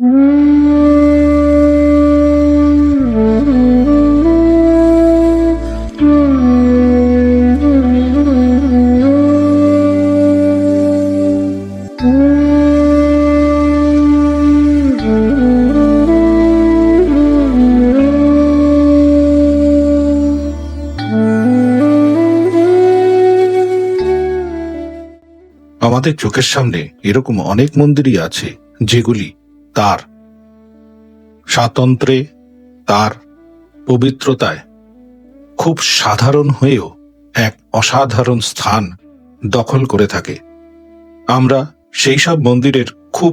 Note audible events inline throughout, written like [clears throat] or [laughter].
আমাদের চোখের সামনে এরকম অনেক মন্দিরই আছে যেগুলি তার। স্বাতন্ত্রে তার পবিত্রতায় খুব সাধারণ হয়েও এক অসাধারণ স্থান দখল করে থাকে। আমরা সেই সব মন্দিরের খুব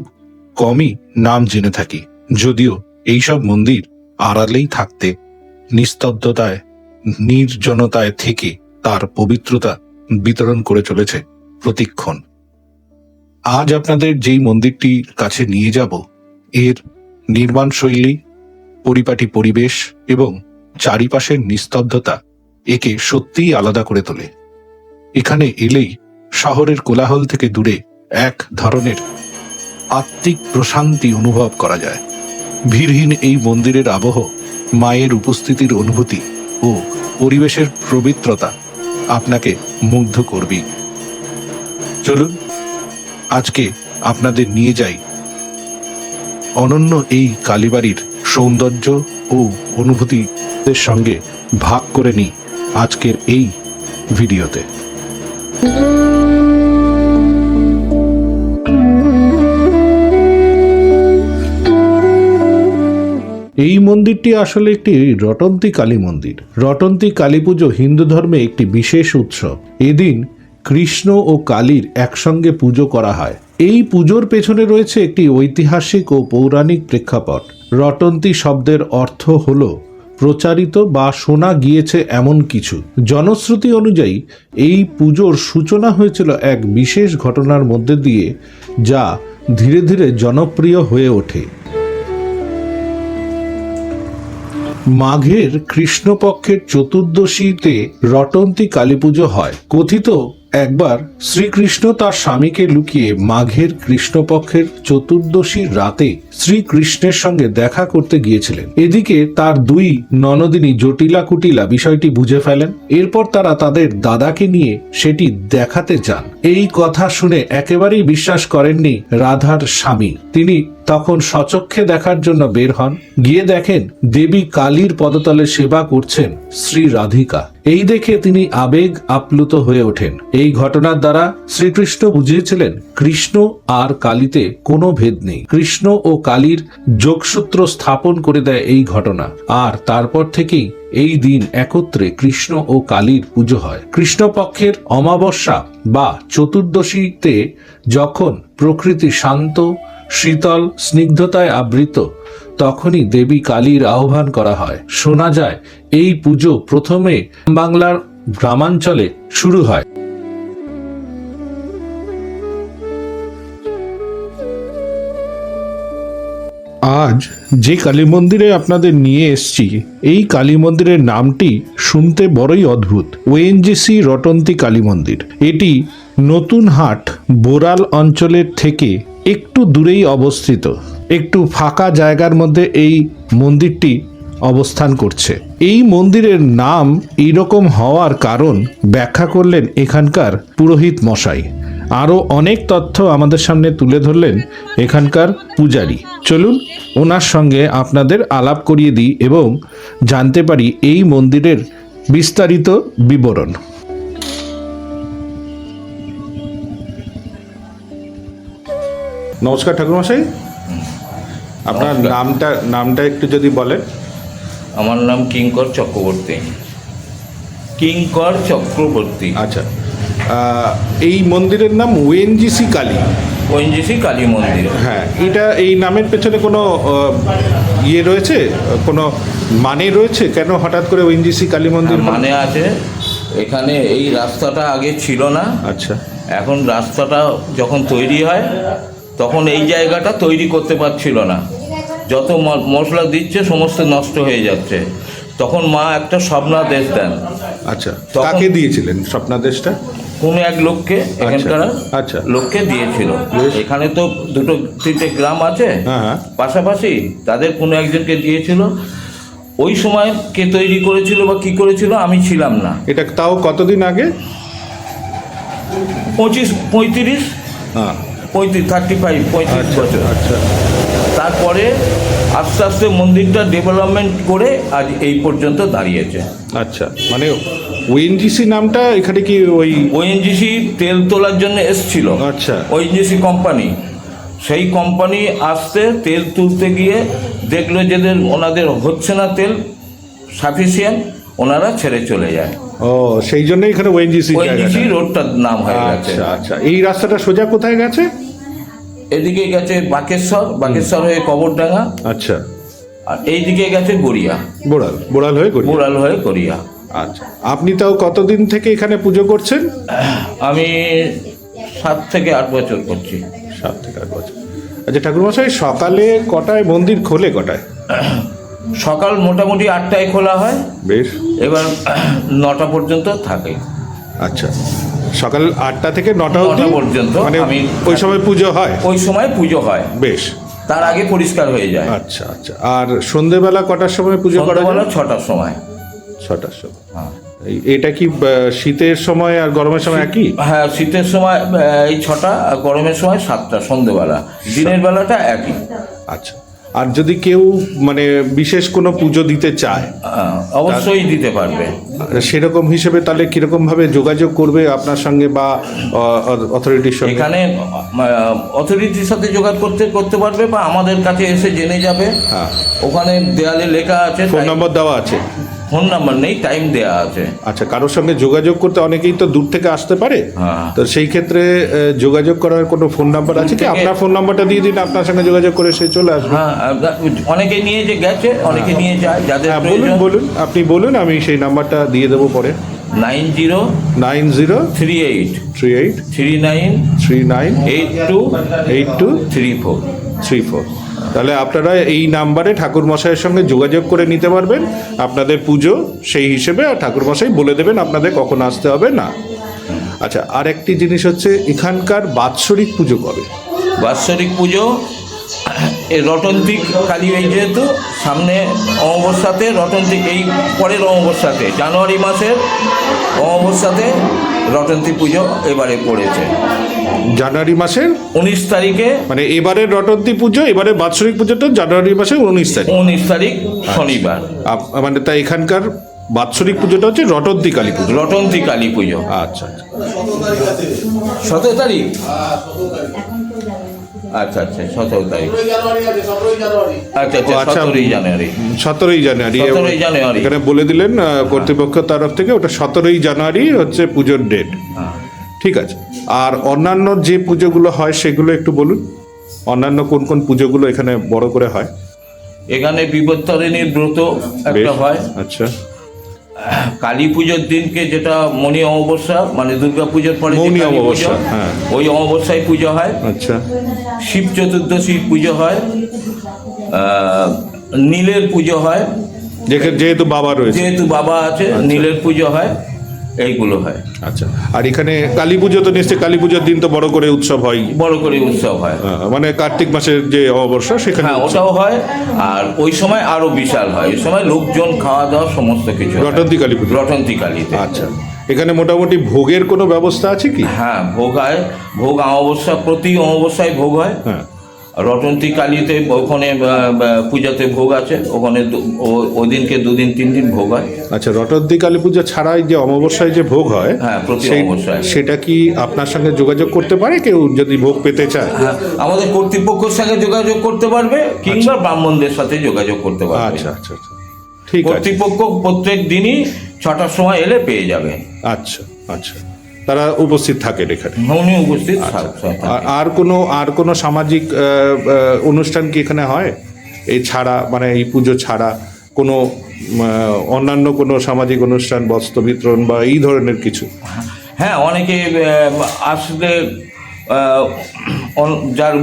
কমই নাম জেনে থাকি, যদিও এই সব মন্দির আড়ালেই থাকতে, নিস্তব্ধতায়, নির্জনতায় থেকে তার পবিত্রতা বিতরণ করে চলেছে প্রতিক্ষণ। আজ আপনাদের যেই মন্দিরটির কাছে নিয়ে যাব এর নির্মাণ শৈলী পরিপাটি পরিবেশ এবং চারিপাশের নিস্তব্ধতা একে সত্যিই আলাদা করে তোলে। এখানে এলেই শহরের কোলাহল থেকে দূরে এক ধরনের আত্মিক প্রশান্তি অনুভব করা যায়। ভিড়হীন এই মন্দিরের আবহ, মায়ের উপস্থিতির অনুভূতি ও পরিবেশের পবিত্রতা আপনাকে মুগ্ধ করবেই। চলুন, আজকে আপনাদের নিয়ে যাই অনন্য এই কালীবাড়ির সৌন্দর্য ও অনুভূতিদের সঙ্গে ভাগ করে নিই আজকের এই ভিডিওতে। এই মন্দিরটি আসলে একটি রটন্তী কালী মন্দির। রটন্তী কালী পুজো হিন্দু ধর্মে একটি বিশেষ উৎসব। এদিন কৃষ্ণ ও কালীর একসঙ্গে পুজো করা হয়। এই পুজোর পেছনে রয়েছে একটি ঐতিহাসিক ও পৌরাণিক প্রেক্ষাপট। রটন্তী শব্দের অর্থ হল, প্রচারিত বা শোনা গিয়েছে এমন কিছু। জনশ্রুতি অনুযায়ী, এই পুজোর সূচনা হয়েছিল এক বিশেষ ঘটনার মধ্যে দিয়ে, যা ধীরে ধীরে জনপ্রিয় হয়ে ওঠে। মাঘের কৃষ্ণপক্ষের চতুর্দশীতে রটন্তী কালীপুজো হয়। কথিত একবার শ্রীকৃষ্ণ তার স্বামীকে লুকিয়ে মাঘের কৃষ্ণপক্ষের চতুর্দশীর রাতে শ্রীকৃষ্ণের সঙ্গে দেখা করতে গিয়েছিলেন। এদিকে তার দুই ননদিনী জটিলা কুটিলা বিষয়টি বুঝে ফেলেন। এরপর তারা তাদের দাদাকে নিয়ে সেটি দেখাতে যান। এই কথা শুনে একেবারেই বিশ্বাস করেননি রাধার স্বামী। তিনি তখন সচক্ষে দেখার জন্য বের হন। গিয়ে দেখেন দেবী কালীর পদতলে সেবা করছেন শ্রী রাধিকা। এই দেখে তিনি আবেগ আপ্লুত হয়ে ওঠেন। এই ঘটনার দ্বারা শ্রীকৃষ্ণ বুঝিয়েছিলেন, কৃষ্ণ আর কালীতে কোনো ভেদ নেই। কৃষ্ণ ও কালীর যোগসূত্র স্থাপন করে দেয় এই ঘটনা। আর তারপর থেকেই এই দিন একত্রে কৃষ্ণ ও কালীর পুজো হয়। কৃষ্ণপক্ষের অমাবস্যা বা চতুর্দশীতে যখন প্রকৃতি শান্ত শীতল, স্নিগ্ধতায় আবৃত। তখনই দেবী কালীর আহ্বান করা হয়। শোনা যায়, এই পুজো প্রথমে বাংলার গ্রামাঞ্চলে শুরু হয়। আজ যে কালী মন্দিরে আপনাদের নিয়ে এসছি, এই কালী মন্দিরের নামটি শুনতে বড়ই অদ্ভুত। ওএনজিসি রটন্তী কালী মন্দির এটি নতুন হাট, বোরাল অঞ্চলের থেকে একটু দূরেই অবস্থিত। একটু ফাঁকা জায়গার মধ্যে এই মন্দিরটি অবস্থান করছে। এই মন্দিরের নাম এইরকম হওয়ার কারণ ব্যাখ্যা করলেন এখানকার পুরোহিত মশাই। আরও অনেক তথ্য আমাদের সামনে তুলে ধরলেন এখানকার পূজারী। চলুন ওনার সঙ্গে আপনাদের আলাপ করিয়ে দিই এবং জানতে পারি এই মন্দিরের বিস্তারিত বিবরণ। নমস্কার ঠাকুরমশাই। আপনার নামটা নামটা একটু যদি বলেন। আমার নাম কিঙ্কর চক্রবর্তী। কিঙ্কর চক্রবর্তী। আচ্ছা। এই মন্দিরের নাম ওএনজিসি কালী। ওএনজিসি কালী মন্দির। হ্যাঁ এটা এই নামের পেছনে কোনো ইয়ে রয়েছে? কোনো মানে রয়েছে? কেন হঠাৎ করে ওএনজিসি কালী মন্দির মানে আছে। এখানে এই রাস্তাটা আগে ছিল না। আচ্ছা। এখন রাস্তাটা যখন তৈরি হয় তখন এই জায়গাটা তৈরি করতে পারছিল না। যত মশলা দিচ্ছে সমস্ত নষ্ট হয়ে যাচ্ছে। তখন মা একটা স্বপ্নাদেশ দেন। আচ্ছা কাকে দিয়েছিলেন স্বপ্নাদেশটা কোনো এক লোককে এখানকার আচ্ছা। লোককে দিয়েছিল। এখানে তো দুটো তিনটে গ্রাম আছে। হ্যাঁ হ্যাঁ। পাশাপাশি তাদের কোনো একজনকে দিয়েছিল। ওই সময় কে তৈরি করেছিল বা কি করেছিল আমি ছিলাম না। এটা তাও কতদিন আগে? পঁচিশ পঁয়ত্রিশ। হ্যাঁ। পঁয়ত্রিশ থার্টি ফাইভ পঁয়ত্রিশ আচ্ছা বছর। আচ্ছা। তারপরে আস্তে আস্তে মন্দিরটা ডেভেলপমেন্ট করে আজ এই পর্যন্ত দাঁড়িয়েছে। আচ্ছা মানে ওএনজিসি নামটা এখানে কি ওই ওএনজিসি তেল তোলার জন্য এসছিল। আচ্ছা। ওএনজিসি কোম্পানি সেই কোম্পানি আসতে তেল তুলতে গিয়ে দেখল যেদের ওনাদের হচ্ছে না তেল সাফিসিয়েন্ট ওনারা ছেড়ে চলে যায়। ও সেই জন্য এখানে ওএনজিসি ওএনজিসি রোডটার নাম হয়ে গেছে। আচ্ছা। আচ্ছা এই রাস্তাটা সোজা কোথায় গেছে? এদিকে গেছে বাকেশ্বর বাকেশ্বর হয়ে কবরডাঙ্গা। আচ্ছা। আর এইদিকে গেছে গড়িয়া। বোড়াল বোড়াল হয়ে করি বোড়াল হয়ে গড়িয়া। আচ্ছা। আপনি তাও কতদিন থেকে এখানে পুজো করছেন? আমি সাত থেকে আট বছর করছি। সাত থেকে আট বছর। আচ্ছা ঠাকুরমশাই সকালে কটায় মন্দির খোলে কটায়? [coughs] সকাল মোটামুটি আটটায় খোলা হয়। বেশ। এবার [clears throat] নটা পর্যন্ত থাকে। আচ্ছা। সকাল আটটা থেকে নটা পর্যন্ত মানে আমি ওই সময় পুজো হয়? ওই সময় পুজো হয়। বেশ। তার আগে পরিষ্কার হয়ে যায়। আচ্ছা আচ্ছা। আর সন্ধেবেলা কটার সময় পুজো করা যায়? ছটার সময়। ছটার সময়। হ্যাঁ। এটা কি শীতের সময় আর গরমের সময় একই? হ্যাঁ শীতের সময় এই ছটা আর গরমের সময় সাতটা সন্ধেবেলা। দিনের বেলাটা একই। আচ্ছা। আর যদি কেউ মানে বিশেষ কোনো পুজো দিতে চায় অবশ্যই দিতে পারবে। সেরকম হিসেবে তাহলে কীরকম ভাবে যোগাযোগ করবে আপনার সঙ্গে বা অথরিটির সঙ্গে? এখানে অথরিটির সাথে যোগাযোগ করতে করতে পারবে বা আমাদের কাছে এসে জেনে যাবে। হ্যাঁ। ওখানে দেয়ালে লেখা আছে ফোন নম্বর দেওয়া আছে। ফোন নাম্বার নেই টাইম দেওয়া আছে। আচ্ছা কারোর সঙ্গে যোগাযোগ করতে অনেকেই তো দূর থেকে আসতে পারে। হ্যাঁ। তো সেই ক্ষেত্রে যোগাযোগ করার কোনো ফোন নাম্বার আছে কি? আপনার ফোন নাম্বারটা দিয়ে দিন আপনার সঙ্গে যোগাযোগ করে সে চলে আসবে। হ্যাঁ অনেকে নিয়ে যে গেছে অনেকে নিয়ে যায় যাদের হ্যাঁ বলুন বলুন আপনি বলুন আমি সেই নাম্বারটা দিয়ে দেবো পরে। Nine zero nine zero three eight. Three eight three nine three nine eight two eight two three four. Three four. তাহলে আপনারা এই নাম্বারে ঠাকুর মশাইয়ের সঙ্গে যোগাযোগ করে নিতে পারবেন। আপনাদের পুজো সেই হিসেবে ঠাকুর মশাই বলে দেবেন আপনাদের কখন আসতে হবে, না। আচ্ছা আর একটি জিনিস হচ্ছে, এখানকার বাৎসরিক পুজো কবে? বাৎসরিক পুজো রটন্তিক কালী এই যেহেতু সামনে অমাবস্যাতে রটন্তিক এই পরের অমাবস্যাতে জানুয়ারি মাসের অমাবস্যাতে রটন্তী পুজো এবারে পড়েছে। জানুয়ারি মাসের? উনিশ তারিখে মানে এবারে রটন্তী পুজো এবারে বাৎসরিক পুজোটা জানুয়ারি মাসের উনিশ তারিখ। উনিশ তারিখ শনিবার। আপ- মানে তাই এখানকার বাৎসরিক পুজোটা হচ্ছে রটন্তী কালী পুজো। রটন্তী কালী পুজো। আচ্ছা আচ্ছা। সতেরো তারিখ? আচ্ছা আচ্ছা সতেরো তারিখ। আচ্ছা আচ্ছা আচ্ছা। সতেরোই জানুয়ারি। সতেরোই জানুয়ারি 17ই জানুয়ারি। এখানে বলে দিলেন আহ, কর্তৃপক্ষের তরফ থেকে ওটা সতেরোই জানুয়ারি হচ্ছে পুজোর ডেট হ্যাঁ। ঠিক আছে। আর অন্যান্য যে পুজোগুলো হয় সেগুলো একটু বলুন। অন্যান্য কোন কোন পুজোগুলো এখানে বড় করে হয়? এখানে বিপত্তারিণীর ব্রত একটা হয়। আচ্ছা। কালী পুজোর দিনকে যেটা মণি অমাবস্যা মানে দুর্গা পুজোর পরে যে অমাবস্যা, হ্যাঁ। ওই অমাবস্যায় পুজো হয়। আচ্ছা। শিব চতুর্দশী পুজো হয়। নীলের পুজো হয়। যেহেতু বাবা রয়েছে। যেহেতু বাবা আছে নীলের পুজো হয়। এইগুলো হয়। আচ্ছা। আর এখানে কালী পুজো তো নিশ্চয়ই কালী পুজোর দিন তো বড় করে উৎসব হয়। বড় করে উৎসব হয়। মানে কার্তিক মাসের যে অমাবস্যা সেখানে হ্যাঁ ওটাও হয়। আর ওই সময় আরও বিশাল হয়। ওই সময় লোকজন খাওয়া দাওয়া সমস্ত কিছু। রটন্তী কালী পুজো। রটন্তি কালীতে। আচ্ছা। এখানে মোটামুটি ভোগের কোনো ব্যবস্থা আছে কি? হ্যাঁ ভোগ হয়। ভোগ অমাবস্যা প্রতি অমাবস্যায় ভোগ হয়। হ্যাঁ। রটন্তি কালীতে ওখানে পূজাতে ভোগ আছে। ওখানে ওই দিনকে দুদিন তিন দিন ভোগ হয়। আচ্ছা রটন্তী কালী পূজা ছাড়াই যে অমাবস্যায় যে ভোগ হয় হ্যাঁ, প্রতি অমাবস্যায়। সেটা কি আপনার সঙ্গে যোগাযোগ করতে পারে? কেউ যদি ভোগ পেতে চায়? হ্যাঁ আমাদের কর্তৃপক্ষের সঙ্গে যোগাযোগ করতে পারবে কিংবা ব্রাহ্মণদের সাথে যোগাযোগ করতে পারবে। আচ্ছা আচ্ছা আচ্ছা। ঠিক আছে। কর্তৃপক্ষ প্রত্যেক দিনই ছটার সময় এলে পেয়ে যাবে। আচ্ছা আচ্ছা। তারা উপস্থিত থাকেন এখানে। উনি উপস্থিত থাক- আর- কোনো আর কোনো সামাজিক অনুষ্ঠান কি এখানে হয়? এই ছাড়া মানে এই পুজো ছাড়া কোনো অন্যান্য কোনো সামাজিক অনুষ্ঠান বস্ত্র বিতরণ বা এই ধরনের কিছু? হ্যাঁ অনেকে আসলে যার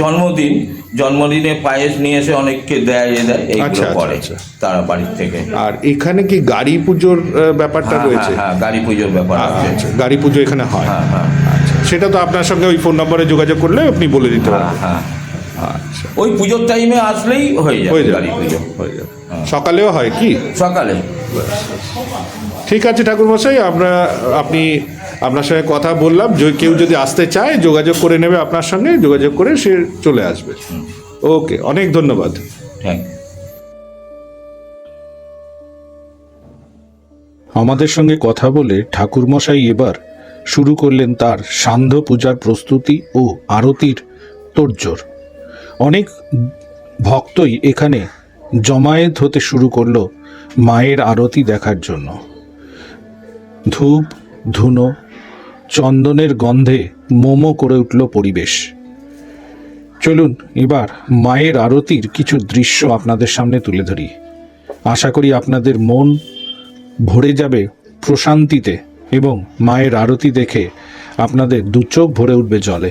জন্মদিন জন্মদিনে পায়েস নিয়ে এসে অনেককে দেয় এ দেয় আচ্ছা, এইগুলো আচ্ছা, করে আচ্ছা। তারা বাড়ির থেকে। আর এখানে কি গাড়ি পুজোর ব্যাপারটা হ্যাঁ রয়েছে? হ্যাঁ, হ্যাঁ গাড়ি পুজোর ব্যাপার আছে। আচ্ছা গাড়ি পুজো এখানে হয়। হ্যাঁ হ্যাঁ। আচ্ছা সেটা তো আপনার সঙ্গে ওই ফোন নম্বরে যোগাযোগ করলে আপনি বলে দিতে পারবেন। হ্যাঁ। আচ্ছা। ওই পুজোর টাইমে আসলেই হয়ে যায় হয়ে যাবে গাড়ি পুজো। হয়ে যাবে সকালেও হয় কি? সকালে। ঠিক আছে ঠাকুরমশাই আমরা আপনি আপনার সঙ্গে কথা বললাম যে কেউ যদি আসতে চায় যোগাযোগ করে নেবে আপনার সঙ্গে যোগাযোগ করে সে চলে আসবে। ওকে অনেক ধন্যবাদ। থ্যাংক আমাদের সঙ্গে কথা বলে ঠাকুরমশাই এবার শুরু করলেন তার সান্ধ্য পূজার প্রস্তুতি ও আরতির তোড়জোড়। অনেক ভক্তই এখানে জমায়েত হতে শুরু করল মায়ের আরতি দেখার জন্য। ধূপ ধুনো চন্দনের গন্ধে মোমো করে উঠল পরিবেশ। চলুন, এবার মায়ের আরতির কিছু দৃশ্য আপনাদের সামনে তুলে ধরি। আশা করি আপনাদের মন ভরে যাবে প্রশান্তিতে এবং মায়ের আরতি দেখে আপনাদের দু চোখ ভরে উঠবে জলে।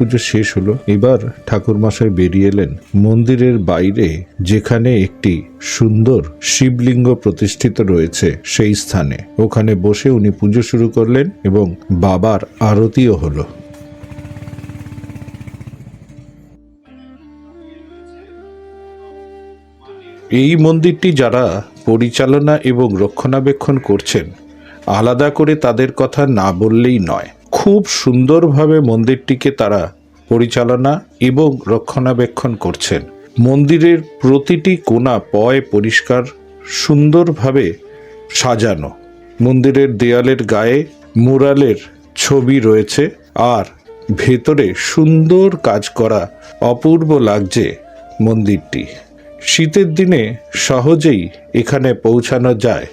পুজো শেষ হলো, এবার ঠাকুরমশাই বেরিয়ে এলেন মন্দিরের বাইরে, যেখানে একটি সুন্দর শিবলিঙ্গ প্রতিষ্ঠিত রয়েছে সেই স্থানে। ওখানে বসে উনি পুজো শুরু করলেন এবং বাবার আরতিও হলো। এই মন্দিরটি যারা পরিচালনা এবং রক্ষণাবেক্ষণ করছেন, আলাদা করে তাদের কথা না বললেই নয়। খুব সুন্দরভাবে মন্দিরটিকে তারা পরিচালনা এবং রক্ষণাবেক্ষণ করছেন। মন্দিরের প্রতিটি কোণা পয় পরিষ্কার, সুন্দরভাবে সাজানো। মন্দিরের দেয়ালের গায়ে মুরালের ছবি রয়েছে আর ভেতরে সুন্দর কাজ করা অপূর্ব লাগছে মন্দিরটি। শীতের দিনে সহজেই এখানে পৌঁছানো যায়।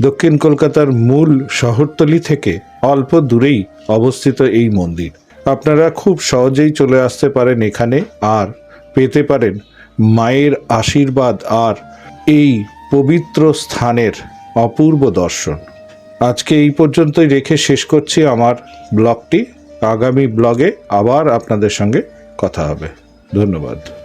দক্ষিণ কলকাতার মূল শহরতলি থেকে অল্প দূরেই অবস্থিত এই মন্দির। আপনারা খুব সহজেই চলে আসতে পারেন এখানে আর পেতে পারেন মায়ের আশীর্বাদ আর এই পবিত্র স্থানের অপূর্ব দর্শন। আজকে এই পর্যন্তই রেখে শেষ করছি আমার ব্লগটি। আগামী ব্লগে আবার আপনাদের সঙ্গে কথা হবে। ধন্যবাদ।